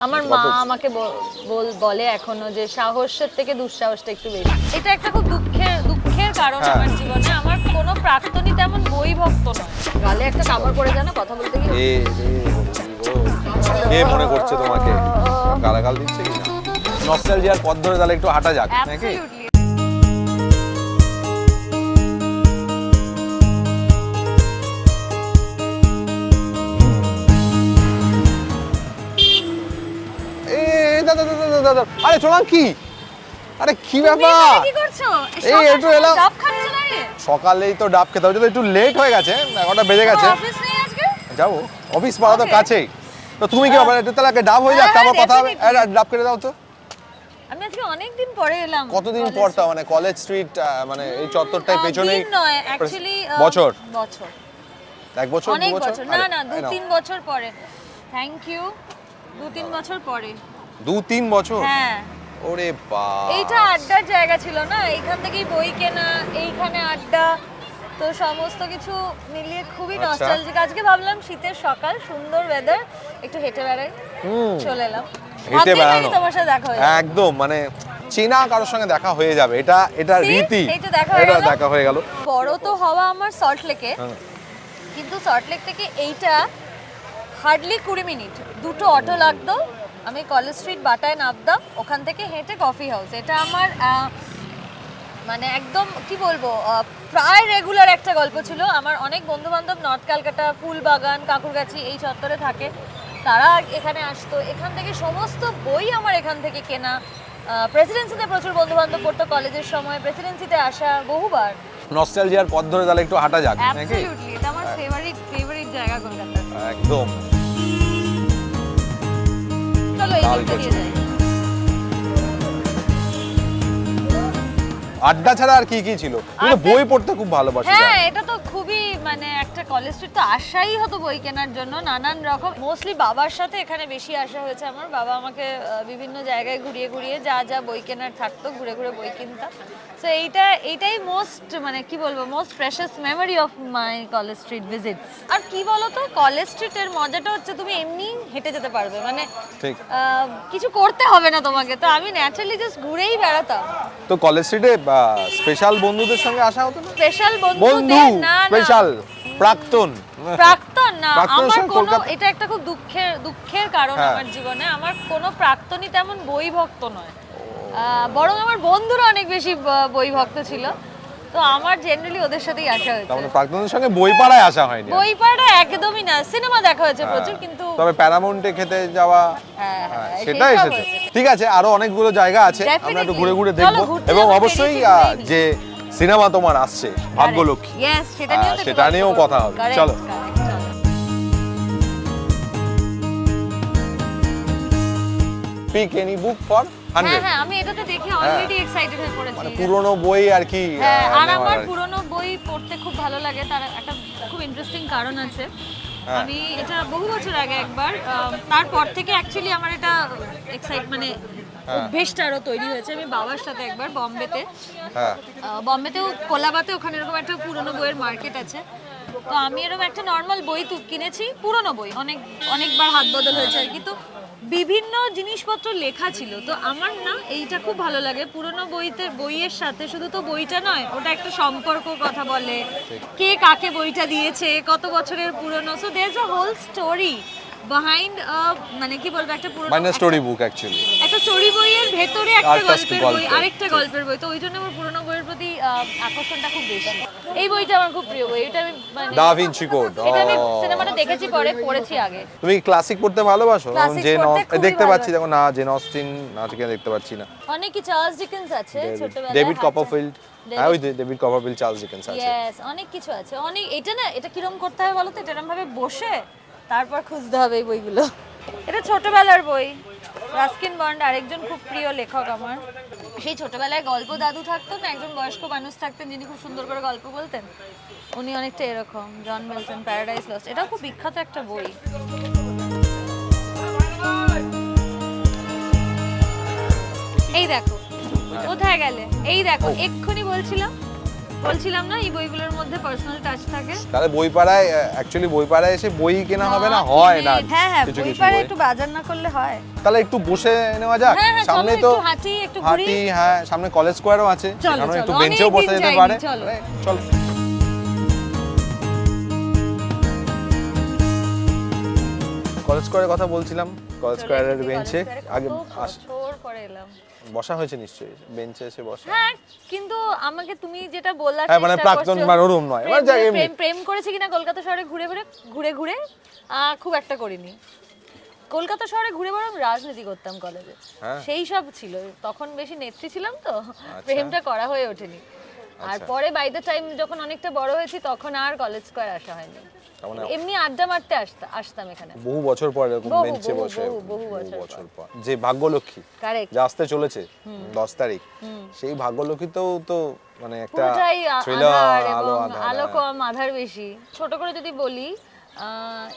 আমার মা আমাকে বল- বলে এখনও যে সাহসের থেকে দুঃসাহসটা একটু বেশি। এটা একটা খুব দুঃখের দুঃখের কারণ হ্যাঁ। আমার জীবনে। আমার কোনো প্রাক্তনী তেমন বই ভক্ত নয়। গালে একটা কামড় পড়ে জানো কথা বলতে গিয়ে এ কে মনে করছে তোমাকে। গালাগাল দিচ্ছে কি না নস্টালজিয়ার পথ ধরে তাহলে একটু হাঁটা যাক নাকি? দাদা আরে চলাম কি? আরে কি ব্যাপার? কি করছ? এই একটু এলাম। ডাব খাচ্ছ সকালেই তো ডাব খেতে হবে একটু লেট হয়ে গেছে এগারোটা বেজে গেছে। অফিস নেই আজকে? যাব। অফিস পাড়া তো কাছেই। তো তুমি কি ব্যাপার? একটু তাহলে ডাব হয়ে যাক তারপর কথা হবে. ডাব কেটে দাও তো। আমি আজকে অনেক দিন পরে এলাম কতদিন পর তা মানে কলেজ স্ট্রিট মানে এই চত্বরটাই দিন নয় অ্যাকচুয়ালি বছর। বছর। এক বছর দু বছর? না না দু তিন বছর পরে। থ্যাংক ইউ দু তিন বছর পরে। দু তিন বছর? হ্যাঁ। ওরে বা এইটা আড্ডার জায়গা ছিল না? এইখান থেকেই বই কেনা এইখানে আড্ডা তো সমস্ত কিছু মিলিয়ে খুবই আচ্ছা। নস্টালজিক আজকে ভাবলাম শীতের সকাল সুন্দর ওয়েদার একটু হেঁটে বেড়াই। হুম। চলে এলাম। হেঁটে বেড়ানো। তোমার সাথে দেখা হয়ে একদম মানে চেনা কারোর সঙ্গে দেখা হয়ে যাবে। এটা এটা রীতি। এটা দেখা হয়ে গেল। বড় তো হওয়া আমার সল্ট লেকে হ্যাঁ। কিন্তু সল্ট লেক থেকে এইটা হার্ডলি কুড়ি মিনিট। দুটো অটো লাগতো। আমি কলেজ স্ট্রিট বাটায় নামতাম ওখান থেকে হেঁটে কফি হাউস এটা আমার মানে একদম কি বলব প্রায় রেগুলার একটা গল্প ছিল। আমার অনেক বন্ধু বান্ধব নর্থ ক্যালকাটা ফুলবাগান কাকুরগাছি এই চত্বরে থাকে। তারা এখানে আসতো। এখান থেকে সমস্ত বই আমার এখান থেকে কেনা। প্রেসিডেন্সিতে প্রচুর বন্ধু বান্ধব পড়তো কলেজের সময়। প্রেসিডেন্সিতে আসা বহুবার। নস্টালজিয়ার পথ ধরে তাহলে একটু হাঁটা যাক নাকি? অ্যাবসলিউটলি এটা আমার ফেভারিট ফেভারিট জায়গা কলকাতা। একদম। চলো এই দিকটা দিয়ে যাই আড্ডা ছাড়া আর কি কি ছিল? তুমি বই পড়তে খুব ভালোবাসি হ্যাঁ এটা তো খুবই মানে একটা কলেজ স্ট্রিট তো আসাই হতো বই কেনার জন্য নানান রকম। মোস্টলি বাবার সাথে এখানে বেশি আসা হয়েছে আমার। বাবা আমাকে বিভিন্ন জায়গায় ঘুরিয়ে ঘুরিয়ে যা যা বই কেনার থাকতো ঘুরে ঘুরে বই কিনতাম। সো এইটা এইটাই মোস্ট মানে কি বলব most freshest memory of my College Street visits আর কি বলতো কলেজ স্ট্রিটের মজাটা হচ্ছে তুমি এমনি হেঁটে যেতে পারবে। মানে কিছু করতে হবে না তোমাকে। তো আমি ন্যাচারালি জাস্ট ঘুরেই বেড়াতাম। তো কলেজ স্ট্রিটে স্পেশাল বন্ধুদের সঙ্গে আসা হতো না? স্পেশাল বন্ধু না না। স্পেশাল প্রাক্তন। প্রাক্তন না আমার কোনো এটা একটা খুব দুঃখের দুঃখের কারণ হ্যাঁ। আমার জীবনে। আমার কোনো প্রাক্তনই তেমন বই ভক্ত নয় বরং আমার বন্ধুরা অনেক বেশি বই ভক্ত ছিল। তো আমার জেনারেলি ওদের সাথেই আসা হয়েছে। মানে প্রাক্তনের সঙ্গে বই পাড়ায় আসা হয়নি বই পড়া একদমই না সিনেমা দেখা হয়েছে হ্যাঁ। প্রচুর কিন্তু তবে প্যারামাউন্টে খেতে যাওয়া হ্যাঁ, সেটা এসেছে ঠিক আছে আরও অনেকগুলো জায়গা আছে আমরা একটু ঘুরে ঘুরে দেখব। এবং অবশ্যই। যে সিনেমা তোমার আসছে ভাগ্যলক্ষ্মী Yes, সেটা নিয়েও। কথা হবে। চলো। পিক এনি বুক ফর হ্যাঁ হ্যাঁ আমি এটাতে দেখে অলরেডি এক্সাইটেড হয়ে পড়েছি মানে পুরনো বই আর কি হ্যাঁ আর আমার পুরনো বই পড়তে খুব ভালো লাগে তার একটা খুব ইন্টারেস্টিং কারণ আছে হ্যাঁ। আমি এটা বহু বছর আগে একবার তারপর থেকে অ্যাকচুয়ালি আমার এটা এক্সাইট মানে। অভ্যেসটা আরও তৈরি হয়েছে। আমি বাবার সাথে একবার বম্বেতে। হ্যাঁ। বম্বেতেও কোলাবাতে ওখানে এরকম একটা পুরনো বইয়ের মার্কেট আছে। তো আমি এরকম একটা নর্মাল বই তু কিনেছি পুরনো বই। অনেক অনেকবার হাত বদল হয়েছে আর কি। তো বিভিন্ন জিনিসপত্র লেখা ছিল। তো আমার না এইটা খুব ভালো লাগে। পুরনো বইতে বইয়ের সাথে শুধু তো বইটা নয় ওটা একটা সম্পর্ক কথা বলে। কে কাকে বইটা দিয়েছে কত বছরের পুরনো। So there a whole story behind মানে কি বলব একটা পুরনো মানে স্টোরি বুক অ্যাকচুয়ালি একটা স্টোরি বইয়ের ভেতরে একটা গল্পের বই আরেকটা গল্পের বই তো ওই জন্য আমার পুরোনো বইয়ের প্রতি আকর্ষণটা খুব বেশি। এই বইটা আমার খুব প্রিয় বই এটা আমি মানে দা ভিঞ্চি কোড এটা আমি সিনেমাটা দেখেছি পরে পড়েছি আগে। তুমি ক্লাসিক পড়তে ভালোবাসো? খুবই দেখতে পাচ্ছি দেখো না জেন অস্টিন আজকে দেখতে পাচ্ছি না। অনেক কি চার্লস ডিকেন্স আছে ছোটবেলায় ডেভিড কপারফিল্ড হ্যাঁ ওই ডেভিড কপারফিল্ড চার্লস ডিকেন্স আছে। Yes, অনেক কিছু আছে। অনেক এটা না এটা কিরম করতে হবে বলো তো? এটা এরম ভাবে বসে তারপর খুঁজতে হবে এই বইগুলো। এটা ছোটবেলার বই। রাস্কিন বন্ড, আরেকজন খুব প্রিয় লেখক আমার। সেই ছোটবেলায় গল্প দাদু থাকতো না একজন বয়স্ক মানুষ থাকতেন যিনি খুব সুন্দর করে গল্প বলতেন। উনি অনেকটা এরকম, জন মিল্টন প্যারাডাইস লস্ট এটাও খুব বিখ্যাত একটা বই। এই দেখো, কোথায় গেলে? এই দেখো, এক্ষুনি বলছিলাম বলছিলাম না এই বইগুলোর মধ্যে পার্সোনাল টাচ থাকে? তাহলে বই পাড়ায় অ্যাকচুয়ালি বই পাড়ায় এসে বই কেনা হবে না? হয় না হ্যাঁ হ্যাঁ বই কিছু পাড়ে বই। একটু বাজার না করলে হয়। তাহলে একটু বসে নেওয়া যাক। হ্যাঁ, হ্যাঁ, সামনে তো হাঁটি, একটু। হাঁটি হ্যাঁ সামনে কলেজ স্কোয়ারও আছে। চলো, একটু বেঞ্চেও বসে যেতে পারে। চলো। কলেজ স্কোয়ারের কথা বলছিলাম। কলেজ স্কোয়ারের বেঞ্চে আগে আস- বছর পরে এলাম। বসা হয়েছে নিশ্চয়ই বেঞ্চে এসে বসা। হ্যাঁ কিন্তু আমাকে তুমি যেটা বললা হ্যাঁ, মানে প্রাক্তন নয়, মানে প্রেম-। প্রেম করেছি কিনা কলকাতা শহরে ঘুরে ঘুরে ঘুরে ঘুরে খুব একটা করিনি। কলকাতা শহরে ঘুরে বরং রাজনীতি করতাম কলেজে হ্যাঁ। সেই সব ছিল তখন বেশি নেত্রী ছিলাম তো প্রেমটা করা হয়ে ওঠেনি। আর আচ্ছা। পরে বাই দ্য টাইম যখন অনেকটা বড় হয়েছি তখন আর কলেজ স্কয়ার আসা হয়নি। মানে এমনি আড্ডা মারতে আসতা- আসতাম এখানে। বহু বছর পর এরকম বেঞ্চে বসে বহু, বছর পর। যে ভাগ্যলক্ষ্মী কারেক্ট যা আসতে চলেছে দশ তারিখ সেই ভাগ্যলক্ষ্মীতেও তো মানে একটা আধার আলো আলো হ্যাঁ। কম আধার বেশি। ছোট করে যদি বলি আহ,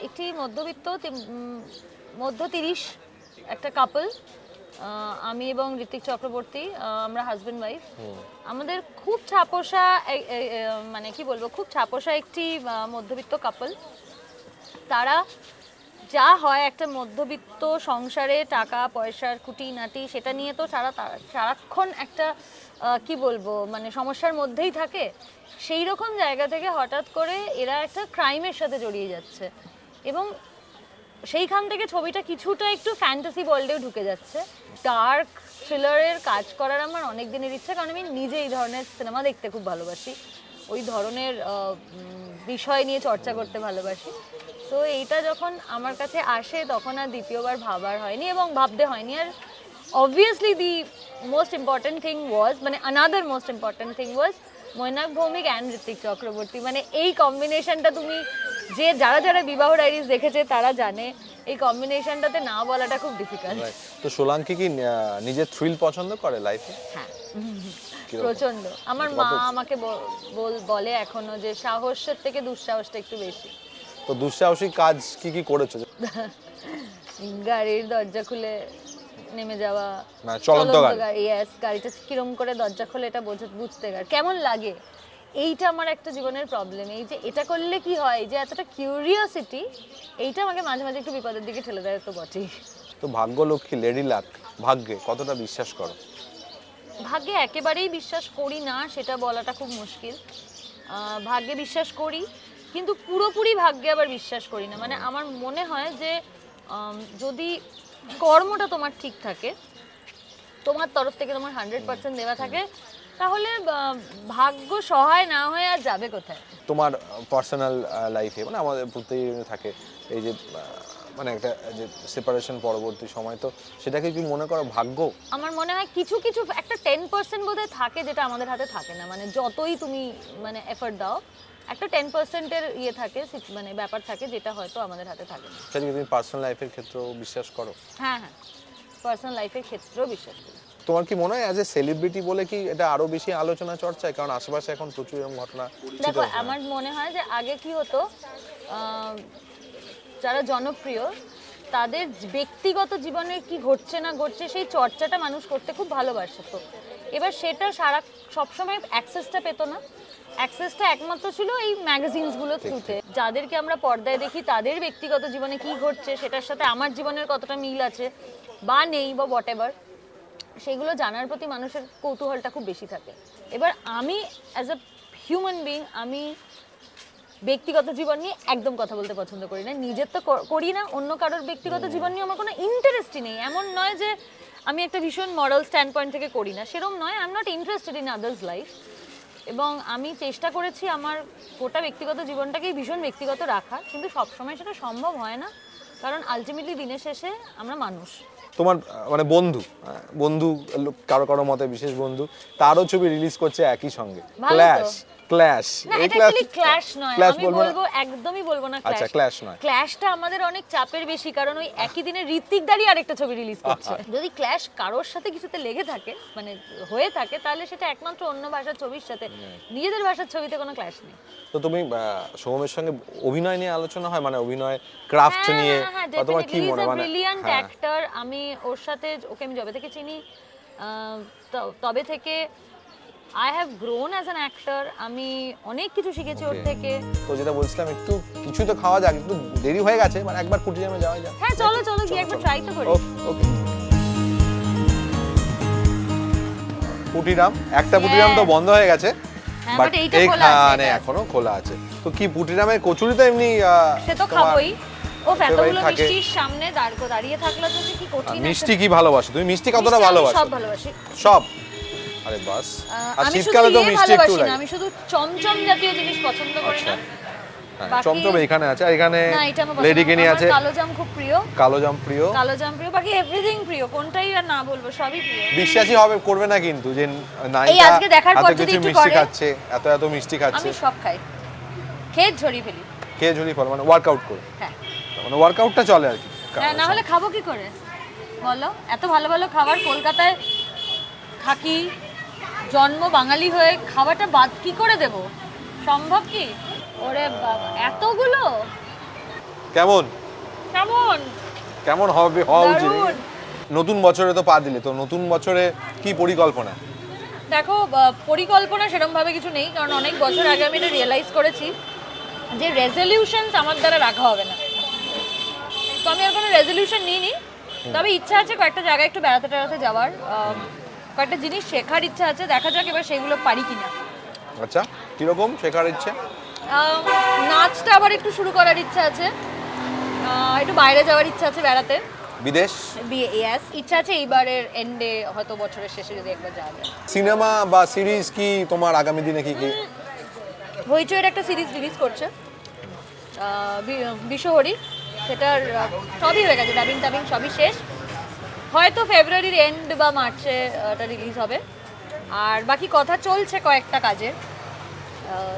একটি মধ্যবিত্ত মধ্য তিরিশ একটা কাপল আমি এবং ঋতিক চক্রবর্তী আমরা হাজবেন্ড ওয়াইফ আমাদের খুব ছাপোষা মানে কি বলব খুব ছাপোষা একটি মধ্যবিত্ত কাপল তারা যা হয় একটা মধ্যবিত্ত সংসারে টাকা পয়সার খুঁটিনাটি সেটা নিয়ে তো সারা সারাক্ষণ একটা কি বলব মানে সমস্যার মধ্যেই থাকে। সেই রকম জায়গা থেকে হঠাৎ করে এরা একটা ক্রাইমের সাথে জড়িয়ে যাচ্ছে। এবং সেইখান থেকে ছবিটা কিছুটা একটু ফ্যান্টাসি ওয়ার্ল্ডেও ঢুকে যাচ্ছে। ডার্ক থ্রিলারের কাজ করার আমার অনেক দিনের ইচ্ছা, কারণ আমি নিজে এই ধরনের সিনেমা দেখতে খুব ভালোবাসি। ওই ধরনের বিষয় নিয়ে চর্চা করতে ভালোবাসি। তো এইটা যখন আমার কাছে আসে, তখন আর দ্বিতীয়বার ভাবার হয়নি এবং ভাবতে হয়নি। আর obviously the most important thing was মানে another most important thing was Mainak Bhowmik and Ritwik Chakraborty মানে এই কম্বিনেশনটা তুমি যে যারা যারা বিবাহ ডায়েরিজ দেখেছে তারা জানে এই কম্বিনেশনটাতে না বলাটা খুব ডিফিকাল্ট তো সোলাঙ্কি কি নিজের থ্রিল পছন্দ করে লাইফে হ্যাঁ। প্রচণ্ড আমার মা আমাকে বল- বলে এখনও যে সাহসের থেকে দুঃসাহসটা একটু বেশি। তো দুঃসাহসিক কাজ কি কি করেছ? গাড়ির দরজা খুলে নেমে যাওয়া মানে চলন্ত গাড়ি। ইয়েস গাড়িটা কিরম করে দরজা খুলে এটা বোঝা- বুঝতে গেলে কেমন লাগে? এইটা আমার একটা জীবনের প্রবলেম এই যে এটা করলে কি হয়? যে এতটা কিউরিয়াসিটি এইটা আমাকে মাঝে মাঝে একটু বিপদের দিকে ঠেলে দেয় তো বটেই। তো ভাগ্যলক্ষ্মী লেডি লাক ভাগ্যে কতটা বিশ্বাস করো? ভাগ্যে একেবারেই বিশ্বাস করি না সেটা বলাটা খুব মুশকিল। ভাগ্যে বিশ্বাস করি কিন্তু পুরোপুরি ভাগ্যে আবার বিশ্বাস করি না। মানে আমার মনে হয় যে যদি কর্মটা তোমার ঠিক থাকে তোমার তরফ থেকে তোমার হান্ড্রেড পার্সেন্ট দেওয়া থাকে তাহলে ভাগ্য সহায় না হয়ে আর যাবে কোথায়? তোমার পার্সোনাল লাইফে মানে আমাদের প্রত্যেকের থাকে এই যে মানে একটা যে সেপারেশন পরবর্তী সময় তো সেটাকে কি মনে করো ভাগ্য? আমার মনে হয় কিছু কিছু একটা টেন পার্সেন্ট বোধহয় থাকে যেটা আমাদের হাতে থাকে না। মানে যতই তুমি মানে এফর্ট দাও একটা টেন পার্সেন্টের ইয়ে থাকে মানে ব্যাপার থাকে যেটা হয়তো আমাদের হাতে থাকে না। সেটাকে তুমি পার্সোনাল লাইফের ক্ষেত্রেও বিশ্বাস করো? হ্যাঁ হ্যাঁ। পার্সোনাল লাইফের ক্ষেত্রেও বিশ্বাস করি। তোমার কি মনে হয় অ্যাজ এ সেলিব্রিটি বলে কি এটা আরও বেশি আলোচনা চর্চায়? কারণ আশেপাশে এখন প্রচুর এরকম ঘটনা দেখো আমার মনে হয় যে আগে কি হতো যারা জনপ্রিয় তাদের ব্যক্তিগত জীবনে কি ঘটছে না ঘটছে সেই চর্চাটা মানুষ করতে খুব ভালোবাসতো এবার সেটা সারা সবসময় অ্যাক্সেসটা পেতো না। অ্যাক্সেসটা একমাত্র ছিল এই ম্যাগাজিনসগুলোর থ্রুতে যাদেরকে আমরা পর্দায় দেখি তাদের ব্যক্তিগত জীবনে কি ঘটছে সেটার সাথে আমার জীবনের কতটা মিল আছে বা নেই বা হোয়াট এভার সেগুলো জানার প্রতি মানুষের কৌতূহলটা খুব বেশি থাকে। এবার আমি অ্যাজ আ হিউম্যান বিং আমি ব্যক্তিগত জীবন নিয়ে একদম কথা বলতে পছন্দ করি না। নিজের তো করি না অন্য কারোর ব্যক্তিগত জীবন নিয়ে আমার কোনো ইন্টারেস্টই নেই। এমন নয় যে আমি একটা ভীষণ মরাল স্ট্যান্ড পয়েন্ট থেকে করি না। সেরকম নয় I am not interested in others life এবং আমি চেষ্টা করেছি আমার গোটা ব্যক্তিগত জীবনটাকেই ভীষণ ব্যক্তিগত রাখা কিন্তু সবসময় সেটা সম্ভব হয় না। কারণ আলটিমেটলি দিনের শেষে আমরা মানুষ। তোমার মানে বন্ধু বন্ধু কারও কারও মতে বিশেষ বন্ধু তারও ছবি রিলিজ করছে একই সঙ্গে। ক্ল্যাশ ক্ল্যাশ এটা অ্যাকচুয়ালি ক্ল্যাশ নয়। আমি বলব একদমই বলব না আচ্ছা ক্ল্যাশ ক্ল্যাশ নয়। ক্ল্যাশটা আমাদের অনেক চাপের বেশি কারণ ওই একই দিনে ঋত্বিক দাঁড়িয়ে আরেকটা ছবি রিলিজ করছে। যদি ক্ল্যাশ কারোর সাথে কিছুতে লেগে থাকে মানে হয়ে থাকে তাহলে সেটা একমাত্র অন্য ভাষার ছবির সাথে। নিজেদের ভাষার ছবিতে কোনো ক্ল্যাশ নেই। তো তুমি সৌমের সঙ্গে অভিনয় নিয়ে আলোচনা হয়? মানে অভিনয় ক্রাফট নিয়ে? বা তোমার কি মনে মানে ব্রিলিয়ান্ট হ্যাঁ। অ্যাক্টর আমি ওর সাথে ওকে আমি যবে থেকে চিনি। তবে থেকে I have grown as an actor আমি অনেক কিছু শিখেছি ওর. থেকে। তো যেটা বলছিলাম একটু কিছু তো খাওয়া যাক একটু দেরি হয়ে গেছে মানে একবার কুটিরামে যাওয়া যাক। হ্যাঁ চলো চলো গিয়ে একবার ট্রাই তো করি। ওকে পুটিরাম একটা পুটিরাম তো বন্ধ হয়ে গেছে হ্যাঁ, বাট আছে, এইখানে এটা। এখনও খোলা আছে। তো কি পুটিরামের কচুরি তো এমনি সে তো খাবোই। ও থাকে। মিষ্টির সামনে দাঁড় দাঁড়িয়ে থাকলে তো কি কঠিন মিষ্টি কি ভালোবাসো? তুমি মিষ্টি কতটা ভালোবাসো সব ভালোবাসি। সব? আরে বাস। আর শীতকালে তো ইয়ে মিষ্টি একটু লাগে। আমি শুধু চমচম জাতীয় জিনিস পছন্দ করি আচ্ছা। না। হ্যাঁ, চমচম এখানে আছে। এখানে লেডি কেনি আছে। কালো জাম খুব প্রিয়। কালো জাম প্রিয়। কালো জাম প্রিয়। বাকি এভরিথিং প্রিয়। কোনটাই আর না বলব সবই প্রিয়। বিশ্বাসই হবে করবে না কিন্তু যে নায়িকা এই আজকে দেখার পর যদি একটু মিষ্টি খাচ্ছে এত এত মিষ্টি খাচ্ছে। আমি সব খাই। খেয়ে ঝরিয়ে ফেলি। খেয়ে ঝুলি ফল মানে ওয়ার্কআউট করে। হ্যাঁ। মানে ওয়ার্কআউটটা চলে আর কি। হ্যাঁ না হলে খাব কি করে? বলো এত ভালো ভালো খাবার কলকাতায় থাকি জন্ম বাঙালি হয়ে খাবারটা বাদ কি করে দেব? সম্ভব কি? ওরে বাবা এতগুলো? কেমন? কেমন? কেমন হবে? হওয়া উচিত। দারুণ। নতুন বছরে তো পা দিলে তো নতুন বছরে কি পরিকল্পনা? দেখো বা- পরিকল্পনা সেরকমভাবে কিছু নেই কারণ অনেক বছর আগে আমি এটা রিয়েলাইজ করেছি যে রেজলিউশনস আমার দ্বারা রাখা হবে না। তো আমি আর কোনো রেজলিউশন নিইনি। তবে ইচ্ছা আছে কয়েকটা জায়গায় একটু বেড়াতে টেড়াতে যাওয়ার কয়েকটা জিনিস শেখার ইচ্ছা আছে দেখা যাক এবার সেগুলো পারি কিনা। আচ্ছা কীরকম শেখার ইচ্ছে? নাচটা আবার একটু শুরু করার ইচ্ছা আছে। একটু বাইরে যাওয়ার ইচ্ছা আছে বেড়াতে। বিদেশ? ইয়াস ইচ্ছা আছে এইবারের এন্ডে হয়তো বছরের শেষে যদি একবার যাওয়া যায়। সিনেমা বা সিরিজ কি তোমার আগামী দিনে কি কি? হইচইয়ের একটা সিরিজ রিলিজ করছে। বিশ্বহরি। সেটার সবই হয়ে গেছে ডাবিং টাবিং সবই শেষ। হয়তো ফেব্রুয়ারির এন্ড বা মার্চে এটা রিলিজ হবে। আর বাকি কথা চলছে কয়েকটা কাজে।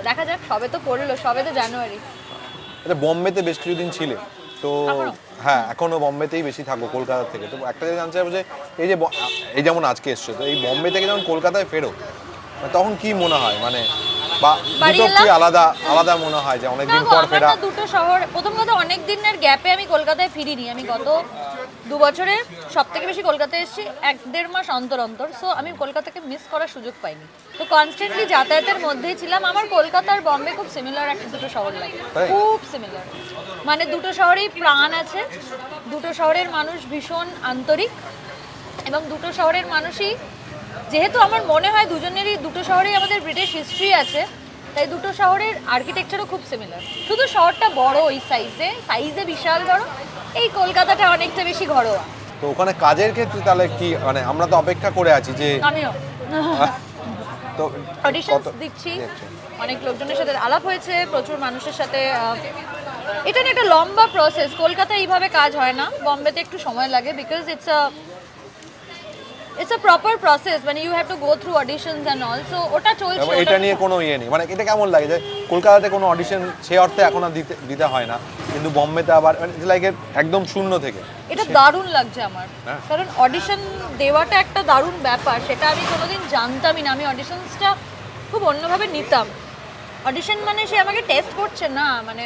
দেখা যাক সবে তো পড়ল সবে তো জানুয়ারি। এটা বম্বেতে বেশ কিছুদিন ছিলে। তো হ্যাঁ এখনও বম্বেতেই বেশি থাকো কলকাতা থেকে। তো একটা জিনিস জানতে চাইব যে এই যে এই যেমন আজকে এসছো তো এই বম্বে থেকে যখন কলকাতায় ফেরো মানে তখন কি মনে হয়? মানে বা বাড়ি দুটো কি আলাদা আলাদা মনে হয় যে অনেকদিন পর ফেরা? দুটো শহর প্রথম কথা অনেক দিনের গ্যাপে আমি কলকাতায় ফিরিনি। আমি গত দু বছরে সব থেকে বেশি কলকাতায় এসেছি এক দেড় মাস অন্তর অন্তর। সো আমি কলকাতাকে মিস করার সুযোগ পাইনি। তো কনস্ট্যান্টলি যাতায়াতের মধ্যেই ছিলাম। আমার কলকাতার বম্বে খুব সিমিলার একটা দুটো শহর লাগে। খুব সিমিলার মানে দুটো শহরেই প্রাণ আছে। দুটো শহরের মানুষ ভীষণ আন্তরিক এবং দুটো শহরের মানুষই যেহেতু আমার মনে হয় দুজনেরই দুটো শহরেই আমাদের ব্রিটিশ হিস্ট্রি আছে তাই দুটো শহরের আর্কিটেকচারও খুব সিমিলার শুধু শহরটা বড় ওই সাইজে সাইজে বিশাল বড় এই কলকাতাটা অনেকটা বেশি ঘরোয়া। তো ওখানে কাজের ক্ষেত্রে তাহলে কি মানে আমরা তো অপেক্ষা করে আছি যে আমিও। তো অডিশন দিচ্ছি। দিচ্ছি। অনেক লোকজনের সাথে আলাপ হয়েছে প্রচুর মানুষের সাথে এটা না একটা লম্বা প্রসেস কলকাতায় এইভাবে কাজ হয় না। বম্বেতে একটু সময় লাগে because it's a it's a proper process মানে you have to go through auditions and all so ওটা চলছে এটা নিয়ে কোনো ইয়ে নেই। মানে এটা কেমন লাগে যে কলকাতাতে কোনো অডিশন সে অর্থে এখন আর দিতে দিতে হয় না। কিন্তু বম্বেতে আবার লাইক একদম শূন্য থেকে। এটা দারুণ লাগছে আমার। হ্যাঁ। কারণ অডিশন দেওয়াটা একটা দারুণ ব্যাপার। সেটা আমি কোনোদিন জানতামই না। আমি অডিশনসটা খুব অন্যভাবে নিতাম। অডিশন মানে সে আমাকে টেস্ট করছে না। মানে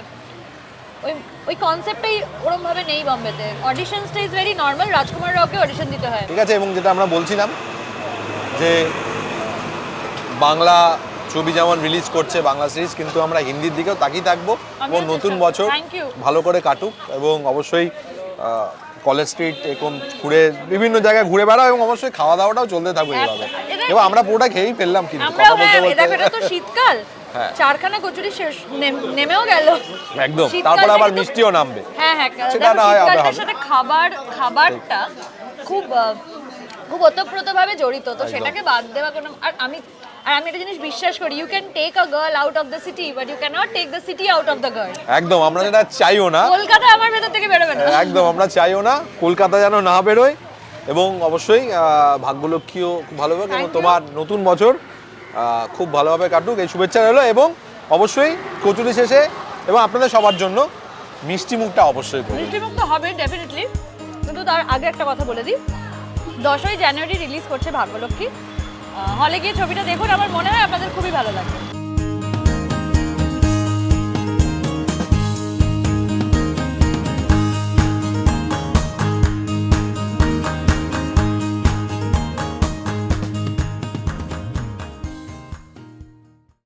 ওই ওই কনসেপ্টটাই ওরমভাবে নেই বম্বেতে। অডিশনসটা ইজ ভেরি নর্মাল রাজকুমার রাওকে অডিশন দিতে হয়। ঠিক আছে এবং যেটা আমরা বলছিলাম যে বাংলা ছবি যেমন রিলিজ করছে বাংলা সিরিজ কিন্তু আমরা হিন্দির দিকেও তাকিয়ে থাকব। এবং নতুন বছর ভালো করে কাটুক এবং অবশ্যই কলেজ স্ট্রিট এরকম ঘুরে বিভিন্ন জায়গায় ঘুরে বেড়াও এবং অবশ্যই খাওয়া দাওয়াটাও চলতে থাকবে এইভাবে এটা- এবং আমরা পুরোটা খেয়েই ফেললাম কিন্তু কথা বলতে হ্যাঁ, বলতে। শীতকাল। চারখানা কচুরি শেষ নেমেও গেল। একদম। তারপর আবার মিষ্টিও নামবে। হ্যাঁ হ্যাঁ সেটা না হয় হবে। সাথে খাবার খাবারটা খুব খুব ওতপ্রোতভাবে জড়িত তো সেটাকে বাদ দেওয়া কোনো আর আমি আর আমি একটা জিনিস বিশ্বাস করি you can take a girl out of the city but you can not take the city out of the girl একদম আমরা যেটা চাইও না কলকাতা আমার ভেতর থেকে বেরোবে না। একদম আমরা চাইও না কলকাতা যেন না বেরোয় এবং অবশ্যই ভাগ্যলক্ষ্মীও খুব ভালো এবং তোমার নতুন বছর খুব ভালোভাবে কাটুক। এই শুভেচ্ছা রইল এবং অবশ্যই কচুরি শেষে এবং আপনাদের সবার জন্য মিষ্টি মুখটা অবশ্যই মিষ্টি মুখ তো হবে ডেফিনেটলি কিন্তু তার আগে একটা কথা বলে দিই। দশই জানুয়ারি রিলিজ করছে ভাগ্যলক্ষ্মী। হলে গিয়ে ছবিটা দেখুন, আমার মনে হয় আপনাদের খুবই ভালো লাগবে।